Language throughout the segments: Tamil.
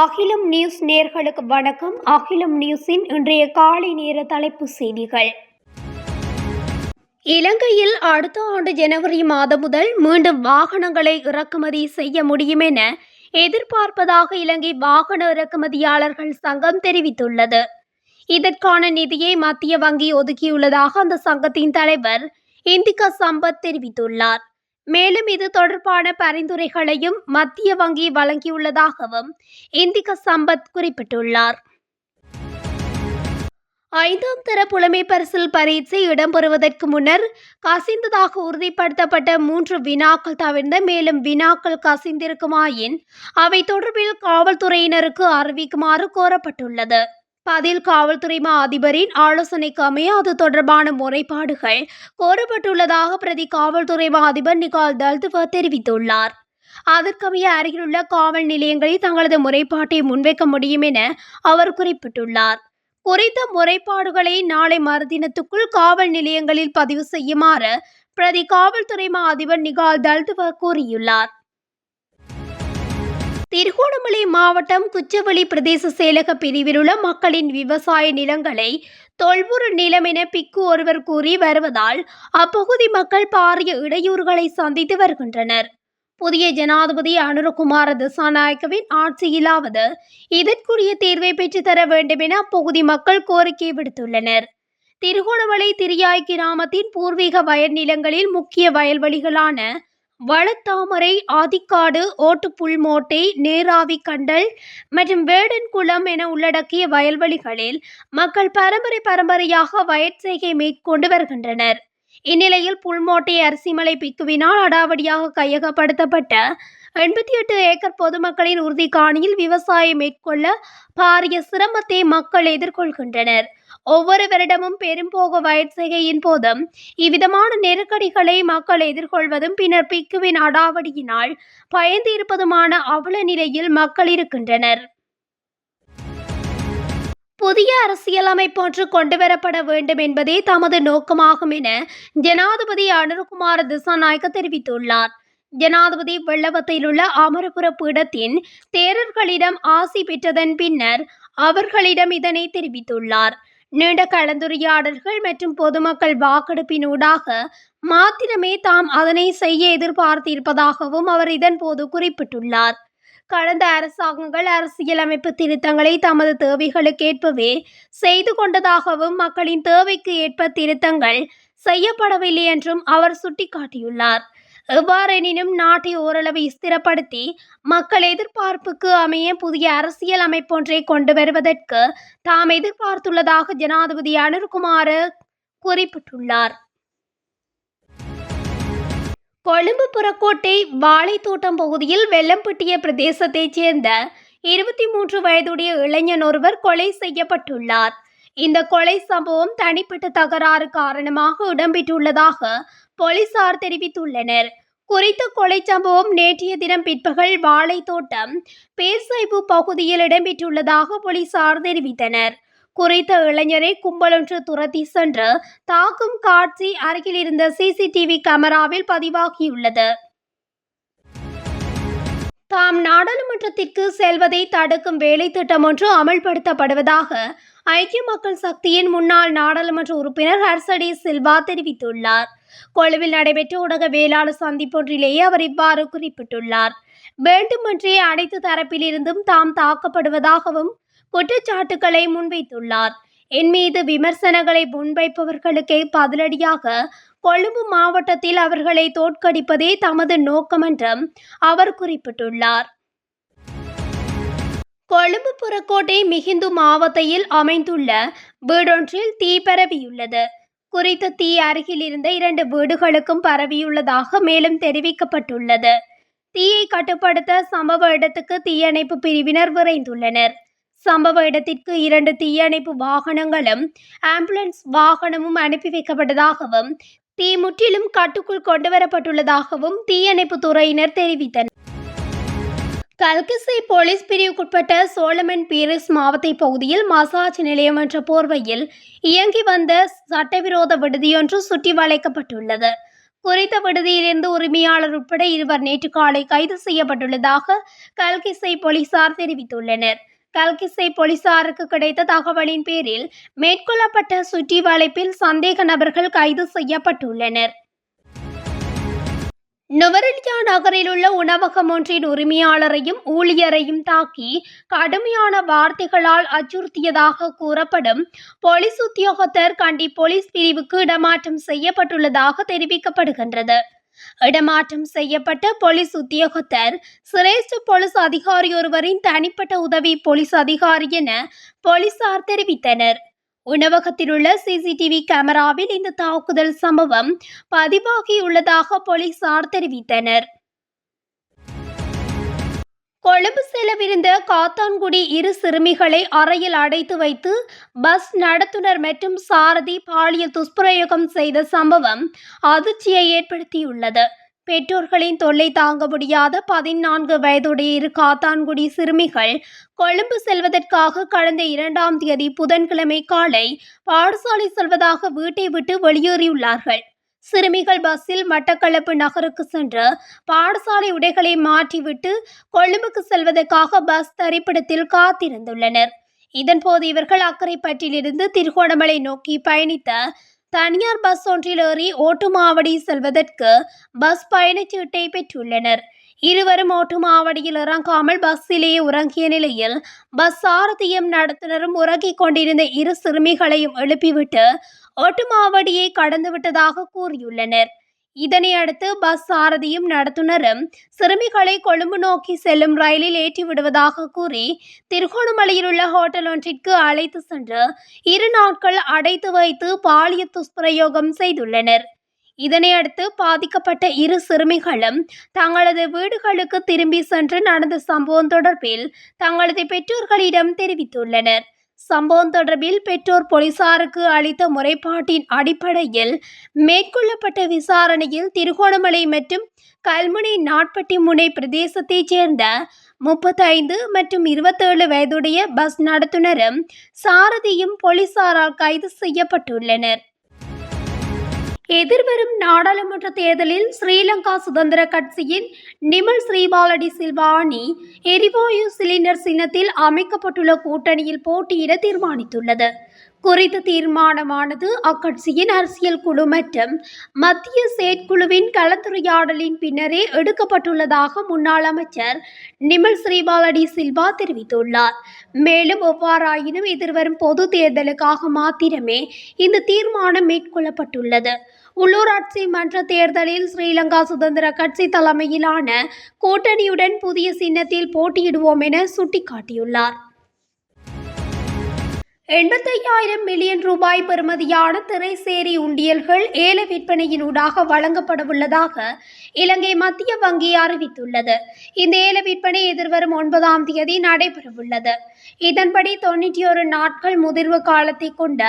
அகிலம் நியூஸ் நேர்களுக்கு வணக்கம். அகிலம் நியூஸின் இன்றைய காலை நேர தலைப்பு செய்திகள். இலங்கையில் அடுத்த ஆண்டு ஜனவரி மாதம் முதல் மீண்டும் வாகனங்களை இறக்குமதி செய்ய முடியும் என எதிர்பார்ப்பதாக இலங்கை வாகன இறக்குமதியாளர்கள் சங்கம் தெரிவித்துள்ளது. இதற்கான நிதியை மத்திய வங்கி ஒதுக்கியுள்ளதாக அந்த சங்கத்தின் தலைவர் இந்திகா சம்பத் தெரிவித்துள்ளார். மேலும் இது தொடர்பான பரிந்துரைகளையும் மத்திய வங்கி வழங்கியுள்ளதாகவும் இந்திக சம்பத் குறிப்பிட்டுள்ளார். ஐந்தாம் தர புலமை பரிசில் பரீட்சை இடம்பெறுவதற்கு முன்னர் கசிந்ததாக உறுதிப்படுத்தப்பட்ட மூன்று வினாக்கள் தவிர்ந்த மேலும் வினாக்கள் கசிந்திருக்குமாயின் அவை தொடர்பில் காவல்துறையினருக்கு அறிவிக்குமாறு கோரப்பட்டுள்ளது. பதில் காவல்துறை மா அதிபரின் ஆலோசனைக்கு அமைய அது தொடர்பான முறைப்பாடுகள் கோரப்பட்டுள்ளதாக பிரதி காவல்துறை மா அதிபர் நிகால் தல்துவா தெரிவித்துள்ளார். அதற்கமைய அருகிலுள்ள காவல் நிலையங்களில் தங்களது முறைப்பாட்டை முன்வைக்க முடியும் என அவர் குறிப்பிட்டுள்ளார். குறித்த முறைப்பாடுகளை நாளை மறுதினத்துக்குள் காவல் நிலையங்களில் பதிவு செய்யுமாறு பிரதி காவல்துறை மா அதிபர் நிகால் தல்துவா கூறியுள்ளார். திருகோணமலை மாவட்டம் குச்சவெளி பிரதேச செயலக பிரிவில் உள்ள மக்களின் விவசாய நிலங்களை தொல்பொரு நிலம் என பிக்கு ஒருவர் கூறி வருவதால் அப்பகுதி மக்கள் பாரிய இடையூறுகளை சந்தித்து வருகின்றனர். புதிய ஜனாதிபதி அனுரகுமார திசாநாயக்கவின் ஆட்சியிலாவது இதற்குரிய தீர்வை பெற்றுத்தர வேண்டும் என அப்பகுதி மக்கள் கோரிக்கை விடுத்துள்ளனர். திருகோணமலை திரியாய் கிராமத்தின் பூர்வீக வயல் நிலங்களில் முக்கிய வயல்வெளிகளான வளத்தாமரை ஆதிக்காடு ஓட்டுப்புல்மோட்டை நேராவி கண்டல் மற்றும் வேடன்குளம் என உள்ளடக்கிய வயல்வெளிகளில் மக்கள் பரம்பரை பரம்பரையாக வயற்செய்கை மேற்கொண்டு வருகின்றனர். இந்நிலையில் புல்மோட்டை அரிசிமலை பிக்குவினால் அடாவடியாக கையகப்படுத்தப்பட்ட எண்பத்தி எட்டு ஏக்கர் பொதுமக்களின் உறுதி காணியில் விவசாயம் மேற்கொள்ள பாரிய சிரமத்தை மக்கள் எதிர்கொள்கின்றனர். ஒவ்வொரு வருடமும் பெரும்போக வயற்செய்கையின் போதும் இவ்விதமான நெருக்கடிகளை மக்கள் எதிர்கொள்வதும் பின்னர் பிக்குவின் அடாவடியினால் பயந்து இருப்பதுமான அவல நிலையில் மக்கள் இருக்கின்றனர். புதிய அரசியலமைப்பு ஒன்று கொண்டுவரப்பட வேண்டும் என்பதே தமது நோக்கமாகும் என ஜனாதிபதி அனுர்குமார் திசாநாயக்க தெரிவித்துள்ளார். ஜனாதிபதி வெள்ளவத்தில் உள்ள அமரபுர பீடத்தின் தேரர்களிடம் ஆசி பெற்றதன் பின்னர் அவர்களிடம் இதனை தெரிவித்துள்ளார். நீண்ட கலந்துரையாடல்கள் மற்றும் பொதுமக்கள் வாக்கெடுப்பினூடாக மாத்திரமே தாம் அதனை செய்ய எதிர்பார்த்திருப்பதாகவும் அவர் இதன்போது குறிப்பிட்டுள்ளார். கடந்த அரசாங்கங்கள் அரசியலமைப்பு திருத்தங்களை தமது தேவைகளுக்கேற்பவே செய்து கொண்டதாகவும் மக்களின் தேவைக்கு ஏற்ப திருத்தங்கள் செய்யப்படவில்லை என்றும் அவர் சுட்டிக்காட்டியுள்ளார். எவ்வாறெனினும் நாட்டை ஓரளவு ஸ்திரப்படுத்தி மக்கள் எதிர்பார்ப்புக்கு அமைய புதிய அரசியல் அமைப்பொன்றை கொண்டு வருவதற்கு தாம் எதிர்பார்த்துள்ளதாக ஜனாதிபதி அனுர்குமார குறிப்பிட்டுள்ளார். கொழும்பு புறக்கோட்டை வாழைத்தோட்டம் பகுதியில் வெள்ளம்பட்டிய பிரதேசத்தைச் சேர்ந்த இருபத்தி மூன்று வயதுடைய இளைஞன் ஒருவர் கொலை செய்யப்பட்டுள்ளார். இந்த கொலை சம்பவம் தனிப்பட்ட தகராறு காரணமாக இடம்பெற்றுள்ளதாக போலீசார் தெரிவித்துள்ளனர். குறித்த கொலை சம்பவம் நேற்றைய தினம் பிற்பகல் வாழைத்தோட்டம் பேர்சைப்பு பகுதியில் இடம்பெற்றுள்ளதாக போலீசார் தெரிவித்தனர். குறித்த இளைஞரை கும்பலொன்று துரத்தி சென்று தாக்கும் காட்சி அருகில் இருந்த சிசிடிவி கேமராவில் பதிவாகியுள்ளது. தாம் நாடாளுமன்றத்திற்கு செல்வதை தடுக்கும் வேலை திட்டம் ஒன்று அமல்படுத்தப்படுவதாக ஐக்கிய மக்கள் சக்தியின் முன்னாள் நாடாளுமன்ற உறுப்பினர் ஹர்சடி சில்வா தெரிவித்துள்ளார். கொழுவில் நடைபெற்ற ஊடக வேளாளர் சந்திப்பொன்றிலேயே அவர் இவ்வாறு குறிப்பிட்டுள்ளார். வேண்டுமென்றே அனைத்து தரப்பிலிருந்தும் தாம் தாக்கப்படுவதாகவும் குற்றச்சாட்டுக்களை முன்வைத்துள்ளார். என் மீது விமர்சனங்களை முன்வைப்பவர்களுக்கே பதிலடியாக கொழும்பு மாவட்டத்தில் அவர்களை தோற்கடிப்பதே தமது நோக்கம் என்றும் அவர் குறிப்பிட்டுள்ளார். கொழும்பு புறக்கோட்டை மிகிந்து மாவட்டத்தில் அமைந்துள்ள வீடொன்றில் தீ பரவியுள்ளது. குறித்த தீ அருகில் இருந்த இரண்டு வீடுகளுக்கும் பரவியுள்ளதாக மேலும் தெரிவிக்கப்பட்டுள்ளது. தீயை கட்டுப்படுத்த சம்பவ இடத்துக்கு தீயணைப்பு பிரிவினர் விரைந்துள்ளனர். சம்பவ இடத்திற்கு இரண்டு தீயணைப்பு வாகனங்களும் ஆம்புலன்ஸ் வாகனமும் அனுப்பி வைக்கப்பட்டதாகவும் தீ முற்றிலும் கட்டுக்குள் கொண்டுவரப்பட்டுள்ளதாகவும் தீயணைப்பு துறையினர் தெரிவித்தனர். கல்கிசை போலீஸ் பிரிவுக்குட்பட்ட சோழமன் பீரிஸ் மாவட்ட பகுதியில் மசாஜ் நிலையம் என்ற போர்வையில் இயங்கி வந்த சட்டவிரோத விடுதியொன்று சுற்றி வளைக்கப்பட்டுள்ளது. குறித்த விடுதியிலிருந்து உரிமையாளர் உட்பட இருவர் நேற்று காலை கைது செய்யப்பட்டுள்ளதாக கல்கிசை போலீசார் தெரிவித்துள்ளனர். கல்கிசை போலீசாருக்கு கிடைத்த தகவலின் பேரில் மேற்கொள்ளப்பட்ட சுற்றி வளைப்பில் சந்தேக நபர்கள் கைது செய்யப்பட்டுள்ளனர். நுவரெலியா நகரில் உள்ள உணவகம் ஒன்றின் உரிமையாளரையும் ஊழியரையும் தாக்கி கடுமையான வார்த்தைகளால் அச்சுறுத்தியதாக கூறப்படும் போலீஸ் உத்தியோகத்தர் கண்டி போலீஸ் பிரிவுக்கு இடமாற்றம் செய்யப்பட்டுள்ளதாக தெரிவிக்கப்படுகின்றது. இடமாற்றம் செய்யப்பட்ட போலீஸ் உத்தியோகத்தர் சிரேஷ்ட போலீஸ் அதிகாரி ஒருவரின் தனிப்பட்ட உதவி போலீஸ் அதிகாரி என போலீசார் தெரிவித்தனர். உணவகத்தில் உள்ள சிசிடிவி கேமராவில் இந்த தாக்குதல் சம்பவம் பதிவாகியுள்ளதாக போலீசார் தெரிவித்தனர். கொழும்பு செல்லவிருந்த காத்தான்குடி இரு சிறுமிகளை அறையில் அடைத்து வைத்து பஸ் நடத்துனர் மற்றும் சாரதி பாலியல் துஷ்பிரயோகம் செய்த சம்பவம் அதிர்ச்சியை ஏற்படுத்தியுள்ளது. பெற்றோர்களின் தொல்லை தாங்க முடியாத பதினான்கு வயதுடைய இரு காத்தான்குடி சிறுமிகள் கொழும்பு செல்வதற்காக கடந்த இரண்டாம் தேதி புதன்கிழமை காலை பாடசாலை செல்வதாக வீட்டை விட்டு வெளியேறியுள்ளார்கள். சிறுமிகள் பஸ்ஸில் மட்டக்களப்பு நகருக்கு சென்று பாடசாலை உடைகளை மாற்றிவிட்டு கொழும்புக்கு செல்வதற்காக பஸ் தரிப்பிடத்தில் காத்திருந்துள்ளனர். இதன்போது இவர்கள் அக்கரைப்பட்டிலிருந்து திருகோணமலை நோக்கி பயணித்த தனியார் பஸ் ஒன்றில் ஏறி ஓட்டுமாவடி செல்வதற்கு பஸ் பயணச்சீட்டை பெற்றுள்ளனர். இருவரும் ஓட்டுமாவடியில் இறங்காமல் பஸ்ஸிலேயே உறங்கிய நிலையில் பஸ் சாரதியும் நடத்துனரும் உறங்கிக் கொண்டிருந்த இரு சிறுமிகளையும் எழுப்பிவிட்டு ஓட்டுமாவடியை கடந்துவிட்டதாக கூறியுள்ளனர். இதனை அடுத்து பஸ் சாரதியும் நடத்துனரும் சிறுமிகளை கொழும்பு நோக்கி செல்லும் ரயிலில் ஏற்றி விடுவதாக கூறி திருகோணமலையில் உள்ள ஹோட்டல் ஒன்றிற்கு அழைத்து சென்று இரு நாட்கள் அடைத்து வைத்து பாலியல் துஷ்பிரயோகம் செய்துள்ளனர். இதனையடுத்து பாதிக்கப்பட்ட இரு சிறுமிகளும் தங்களது வீடுகளுக்கு திரும்பி சென்று நடந்த சம்பவம் தொடர்பில் தங்களது பெற்றோர்களிடம் தெரிவித்துள்ளனர். சம்பவம் தொடர்பில் பெற்றோர் போலீசாருக்கு அளித்த முறைப்பாட்டின் அடிப்படையில் மேற்கொள்ளப்பட்ட விசாரணையில் திருகோணமலை மற்றும் கல்முனை நாட்பட்டி முனை பிரதேசத்தைச் சேர்ந்த முப்பத்தைந்து மற்றும் இருபத்தேழு வயதுடைய பஸ் நடத்துனரும் சாரதியும் போலீசாரால் கைது செய்யப்பட்டுள்ளனர். எதிர்வரும் நாடாளுமன்ற தேர்தலில் ஸ்ரீலங்கா சுதந்திர கட்சியின் நிமல் ஸ்ரீபாலடி சில்வா அணி எரிவாயு சிலிண்டர் சின்னத்தில் அமைக்கப்பட்டுள்ள கூட்டணியில் போட்டியிட தீர்மானித்துள்ளது. குறித்த தீர்மானமானது அக்கட்சியின் அரசியல் குழு மற்றும் மத்திய செயற்குழுவின் கலந்துரையாடலின் பின்னரே எடுக்கப்பட்டுள்ளதாக முன்னாள் அமைச்சர் நிமல் ஸ்ரீபாலடி சில்வா தெரிவித்துள்ளார். மேலும் எவ்வாறாயினும் எதிர்வரும் பொது தேர்தலுக்காக மாத்திரமே இந்த தீர்மானம் மேற்கொள்ளப்பட்டுள்ளது. உள்ளூராட்சி மன்ற தேர்தலில் ஸ்ரீலங்கா சுதந்திர கட்சி தலைமையிலான கூட்டணியுடன் புதிய சின்னத்தில் போட்டியிடுவோம் என சுட்டிக்காட்டியுள்ளார். எண்பத்தையாயிரம் மில்லியன் ரூபாய் பெறுமதியான திரைசேரி உண்டியல்கள் ஏல விற்பனையினூடாக வழங்கப்படவுள்ளதாக இலங்கை மத்திய வங்கி அறிவித்துள்ளது. இந்த ஏல விற்பனை எதிர்வரும் ஒன்பதாம் தேதி நடைபெறவுள்ளது. இதன்படி தொண்ணூற்றி ஒரு நாட்கள் முதிர்வு காலத்தை கொண்ட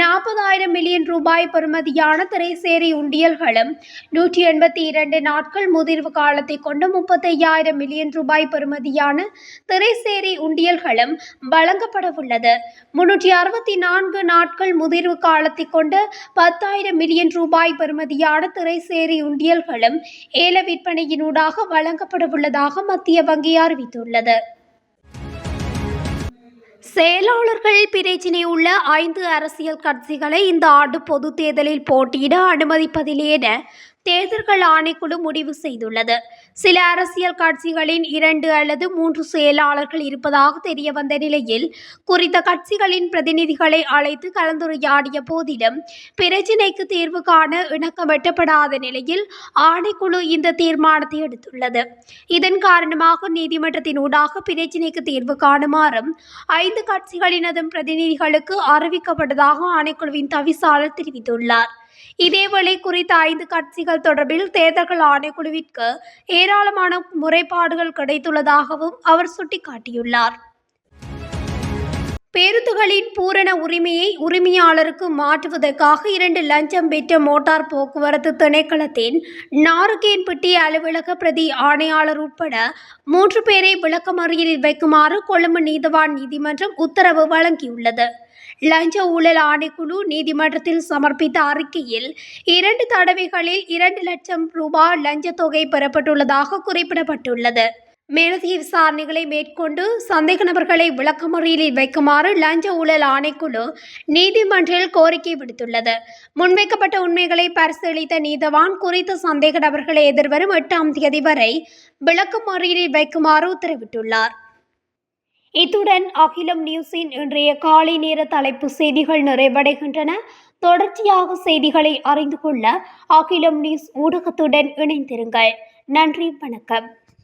நாற்பதாயிரம் மில்லியன் ரூபாய் பெறுமதியான திரைசேரி உண்டியல்களும் நூற்றி எண்பத்தி இரண்டு நாட்கள் முதிர்வு காலத்தை கொண்ட முப்பத்தையாயிரம் மில்லியன் ரூபாய் பெறுமதியான திரைசேரி உண்டியல்களும் வழங்கப்படவுள்ளது. முன்னூற்றி நூற்றி அறுபத்தி நான்கு நாட்கள் முதிர்வு காலத்தை கொண்ட பத்தாயிரம் மில்லியன் ரூபாய் பெறுமதியான திரைசேரி உண்டியல்களும் ஏல விற்பனையினூடாக வழங்கப்படவுள்ளதாக மத்திய வங்கி அறிவித்துள்ளது. செயலாளர்கள் பிரச்சினை உள்ள ஐந்து அரசியல் கட்சிகளை இந்த ஆண்டு பொது தேர்தலில் போட்டியிட அனுமதிப்பதில்லை என தேர்தல்கள் ஆணைக்குழு முடிவு செய்துள்ளது. சில அரசியல் கட்சிகளின் இரண்டு அல்லது மூன்று செயலாளர்கள் இருப்பதாக தெரிய வந்த நிலையில் குறித்த கட்சிகளின் பிரதிநிதிகளை அழைத்து கலந்துரையாடிய போதிலும் பிரச்சினைக்கு தீர்வு காண இணக்கம் வெட்டப்படாத நிலையில் ஆணைக்குழு இந்த தீர்மானத்தை எடுத்துள்ளது. இதன் காரணமாக நீதிமன்றத்தின் ஊடாக பிரச்சினைக்கு தீர்வு காணுமாறும் ஐந்து கட்சிகளினதும் பிரதிநிதிகளுக்கு அறிவிக்கப்பட்டதாக ஆணைக்குழுவின் தவிசாளர் தெரிவித்துள்ளார். இதேவேளை குறித்த ஐந்து கட்சிகள் தொடர்பில் தேர்தல்கள் ஆணைக்குழுவிற்கு ஏராளமான முறைப்பாடுகள் கிடைத்துள்ளதாகவும் அவர் சுட்டிக்காட்டியுள்ளார். பேருந்துகளின் பூரண உரிமையை உரிமையாளருக்கு மாற்றுவதற்காக இரண்டு லஞ்சம் பெற்ற மோட்டார் போக்குவரத்து திணைக்களத்தின் நாருகேன்பட்டி அலுவலக பிரதி ஆணையாளர் உட்பட மூன்று பேரை விளக்கமறியலில் வைக்குமாறு கொழும்பு நீதவான் நீதிமன்றம் உத்தரவு வழங்கியுள்ளது. லஞ்ச ஊழல் ஆணைக்குழு நீதிமன்றத்தில் சமர்ப்பித்த அறிக்கையில் இரண்டு தடவைகளில் இரண்டு லட்சம் ரூபாய் லஞ்ச தொகை பெறப்பட்டுள்ளதாக குறிப்பிடப்பட்டுள்ளது. மேலதிக விசாரணைகளை மேற்கொண்டு சந்தேக நபர்களை விளக்கமறியலில் வைக்குமாறு லஞ்ச ஊழல் ஆணைக்குழு நீதிமன்றில் கோரிக்கை விடுத்துள்ளது. முன்வைக்கப்பட்ட உண்மைகளை பரிசீலித்த நீதவான் குறித்த சந்தேக நபர்களை எதிர்வரும் எட்டாம் தேதி வரை விளக்கமறியலில் வைக்குமாறு உத்தரவிட்டுள்ளார். இத்துடன் அகிலம் நியூஸின் இன்றைய காலை நேர தலைப்பு செய்திகள் நிறைவடைகின்றன. தொடர்ச்சியாக செய்திகளை அறிந்து கொள்ள அகிலம் நியூஸ் ஊடகத்துடன் இணைந்திருங்கள். நன்றி வணக்கம்.